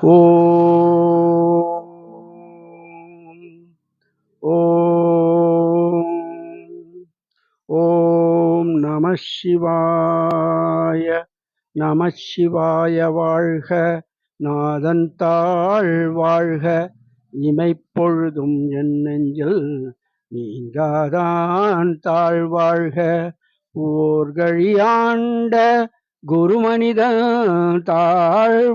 ஓம் ஓம் ஓம் நம சிவாய நம சிவாய வாழ்க நாதன் தாழ் வாழ்க. இமைப்பொழுதும் என் நெஞ்சில் நீங்காதான் தாழ் வாழ்க. ஓர்கழியாண்ட குருமனிதன் தாழ்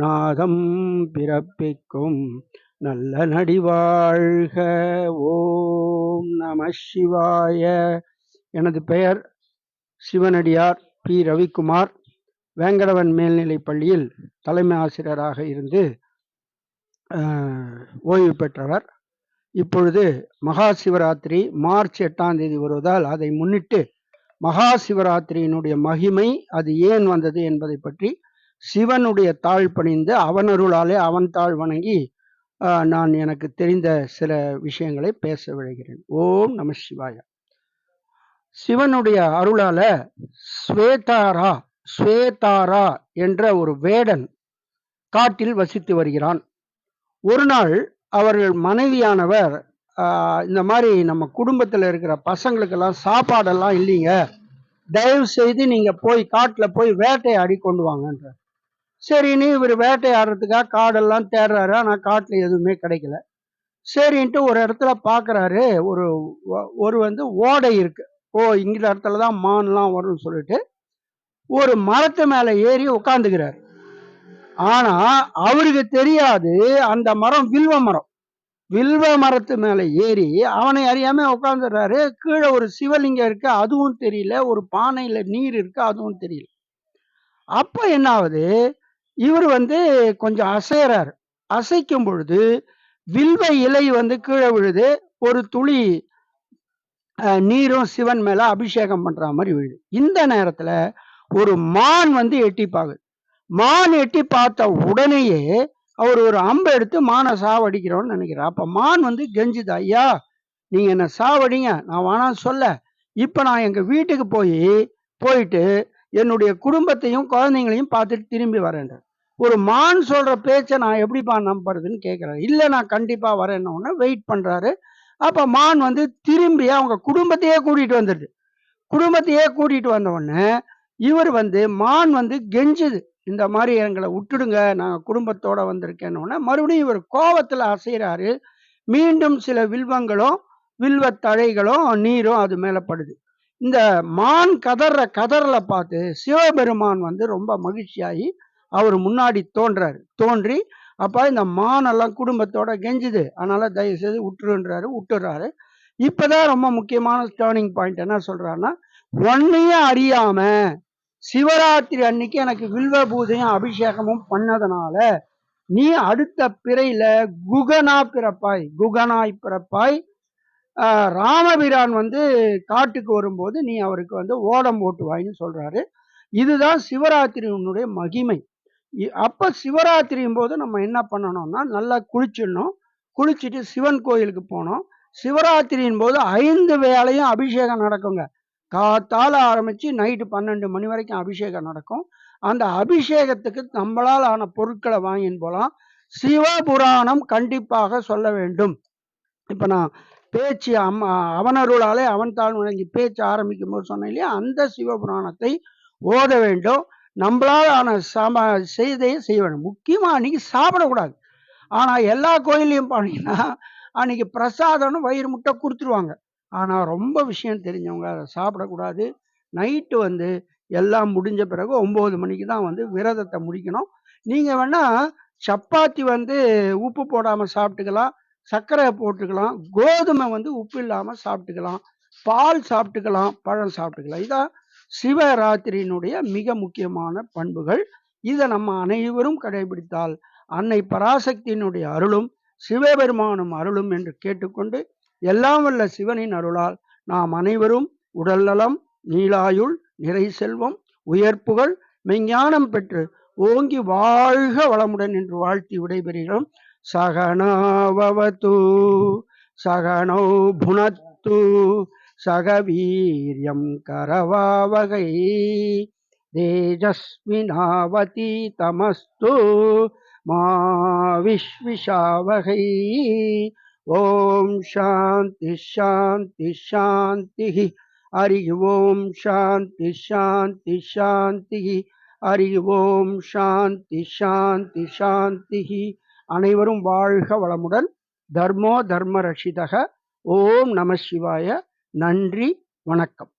நாகம் நாதம் பிறப்பிக்கும். நல்ல நடி வாழ்க. ஓம் நம சிவாய. எனது பெயர் சிவனடியார் பி. ரவிக்குமார். வேங்கடவன் மேல்நிலைப் பள்ளியில் தலைமை ஆசிரியராக இருந்து ஓய்வு பெற்றவர். இப்பொழுது மகா சிவராத்திரி மார்ச் எட்டாம் தேதி வருவதால் அதை முன்னிட்டு மகா சிவராத்திரியினுடைய மகிமை அது ஏன் வந்தது என்பதை பற்றி சிவனுடைய தாழ் பணிந்து அவனருளாலே அவன் தாழ் வணங்கி நான் எனக்கு தெரிந்த சில விஷயங்களை பேச விழுகிறேன். ஓம் நம சிவாய. சிவனுடைய அருளால ஸ்வேதாரா ஸ்வேதாரா என்ற ஒரு வேடன் காட்டில் வசித்து வருகிறான். ஒரு நாள் அவர்கள் மனைவியானவர் இந்த மாதிரி நம்ம குடும்பத்தில் இருக்கிற பசங்களுக்கெல்லாம் சாப்பாடெல்லாம் இல்லைங்க. தயவு செய்து நீங்கள் போய் காட்டில் போய் வேட்டையாடி கொண்டு வாங்கன்ற சரின்னு இவர் வேட்டையாடுறதுக்காக காடெல்லாம் தேடுறாரு. ஆனால் காட்டில் எதுவுமே கிடைக்கல. சரின்ட்டு ஒரு இடத்துல பார்க்குறாரு ஒரு ஒரு வந்து ஓடை இருக்கு. ஓ இந்த இடத்துல தான் மான்லாம் வரும்னு சொல்லிட்டு ஒரு மரத்து மேலே ஏறி உட்காந்துக்கிறார் ஆனால் அவருக்கு தெரியாது அந்த மரம் வில்வ மரம். வில்வ மரத்து மேலே ஏறி அவனை அறியாம உட்காந்துடுறாரு கீழே ஒரு சிவலிங்கம் இருக்கு. அதுவும் தெரியல. ஒரு பானையில் நீர் இருக்கு. அதுவும் தெரியல. அப்போ என்ன ஆகுது? இவர் வந்து கொஞ்சம் அசையறாரு. அசைக்கும் பொழுது வில்வ இலை வந்து கீழே விழுது ஒரு துளி நீரும் சிவன் மேல அபிஷேகம் பண்ற மாதிரி விழுது. இந்த நேரத்துல ஒரு மான் வந்து எட்டி பாக்குது. மான் எட்டி பார்த்த உடனேயே அவர் ஒரு அம்பை எடுத்து மானை சாவடிக்கிறோன்னு நினைக்கிறார். அப்ப மான் வந்து கெஞ்சுது ஐயா நீங்க என்ன சாவடிங்க? நான் வேணாம் சொல்ல. இப்ப நான் எங்க வீட்டுக்கு போய் போயிட்டு என்னுடைய குடும்பத்தையும் குழந்தைங்களையும் பார்த்துட்டு திரும்பி வரேன் ஒரு மான் சொல்ற பேச்சை நான் எப்படிப்பா நம்புறதுன்னு கேட்கிறாரு இல்லை நான் கண்டிப்பா வரேன்னு வெயிட் பண்றாரு. அப்ப மான் வந்து திரும்பி அவங்க குடும்பத்தையே கூட்டிட்டு வந்துடுது. குடும்பத்தையே கூட்டிட்டு வந்த உடனே இவர் வந்து மான் வந்து கெஞ்சுது. இந்த மாதிரி எங்களை விட்டுடுங்க நாங்கள் குடும்பத்தோட வந்திருக்கேன்னு மறுபடியும் இவர் கோபத்தில் அசைகிறாரு மீண்டும் சில வில்வங்களும் வில்வ தழைகளும் நீரும் அது மேலே படுது. இந்த மான் கதற கதறல பார்த்து சிவபெருமான் வந்து ரொம்ப மகிழ்ச்சியாகி அவர் முன்னாடி தோன்றாரு. தோன்றி அப்போ இந்த மானெல்லாம் குடும்பத்தோட கெஞ்சுது. அதனால தயவு செய்து விட்டுருன்றாரு விட்டுறாரு. இப்போதான் ரொம்ப முக்கியமான டேர்னிங் பாயிண்ட் என்ன சொல்றாருன்னா ஒன்னையும் அறியாம சிவராத்திரி அன்னைக்கு எனக்கு வில்வ பூஜையும் அபிஷேகமும் பண்ணதுனால நீ அடுத்த பிறையில குகனா பிறப்பாய் குகனாய் பிறப்பாய் ராமபிரான் வந்து காட்டுக்கு வரும்போது நீ அவருக்கு வந்து ஓடம் ஓட்டுவாயின்னு சொல்கிறாரு இதுதான் சிவராத்திரியினுடைய மகிமை. அப்போ சிவராத்திரியும் போது நம்ம என்ன பண்ணணும்னா நல்லா குளிச்சிடணும். குளிச்சுட்டு சிவன் கோயிலுக்கு போனோம் சிவராத்திரியின் போது ஐந்து வேளையும் அபிஷேகம் நடக்குங்க. காத்தால ஆரம்பித்து நைட்டு பன்னெண்டு மணி வரைக்கும் அபிஷேகம் நடக்கும். அந்த அபிஷேகத்துக்கு நம்மளால் ஆன பொருட்களை வாங்கின்னு போகலாம். சிவபுராணம் கண்டிப்பாக சொல்ல வேண்டும். இப்போ நான் பேச்சு அம் அவனருளாலே அவன் தாழ் வணங்கி பேச்சு ஆரம்பிக்கும் போது சொன்னேன் இல்லையா? அந்த சிவபுராணத்தை ஓத வேண்டும். நம்மளால் ஆன சம செய்தையை செய்ய வேண்டும். முக்கியமாக அன்னைக்கு சாப்பிடக்கூடாது. ஆனால் எல்லா கோயிலையும் போனீங்கன்னா அன்னைக்கு பிரசாதம்னு வயிறு முட்டை கொடுத்துருவாங்க. ஆனால் ரொம்ப விஷயம் தெரிஞ்சவங்க அதை சாப்பிடக்கூடாது. நைட்டு வந்து எல்லாம் முடிஞ்ச பிறகு ஒம்பது மணிக்கு தான் வந்து விரதத்தை முடிக்கணும். நீங்கள் வேணால் சப்பாத்தி வந்து உப்பு போடாமல் சாப்பிட்டுக்கலாம். சர்க்கரை போட்டுக்கலாம் கோதுமை வந்து உப்பு இல்லாமல் சாப்பிட்டுக்கலாம் பால் சாப்பிட்டுக்கலாம் பழம் சாப்பிட்டுக்கலாம். இதான் சிவராத்திரியினுடைய மிக முக்கியமான பண்புகள். இதை நம்ம அனைவரும் கடைபிடித்தால் அன்னை பராசக்தியினுடைய அருளும் சிவபெருமானும் அருளும் என்று கேட்டுக்கொண்டு எல்லாம் வல்ல சிவனின் அருளால் நாம் அனைவரும் உடல் நலம் நீலாயுள் நிறை செல்வம் உயர்ப்புகள் மெஞ்ஞானம் பெற்று ஓங்கி வாழ்க வளமுடன் என்று வாழ்த்தி விடைபெறுகிறோம். சகனாவது சகனோ புனத்து சகவீரியம் கரவாவகை தேஜஸ்வினாவதீதமஸ்து மா விஷ்விஷாவகை ஓம் சாந்தி ஷாந்தி ஷாந்தி ஹரி ஓம் சாந்தி ஷாந்தி ஷாந்தி ஹரி ஓம் சாந்தி. ஷாந்தி ஷாந்தி அனைவரும் வாழ்க வளமுடன். தர்மோ தர்ம ரஷிதக ஓம் நம சிவாய. நன்றி வணக்கம்.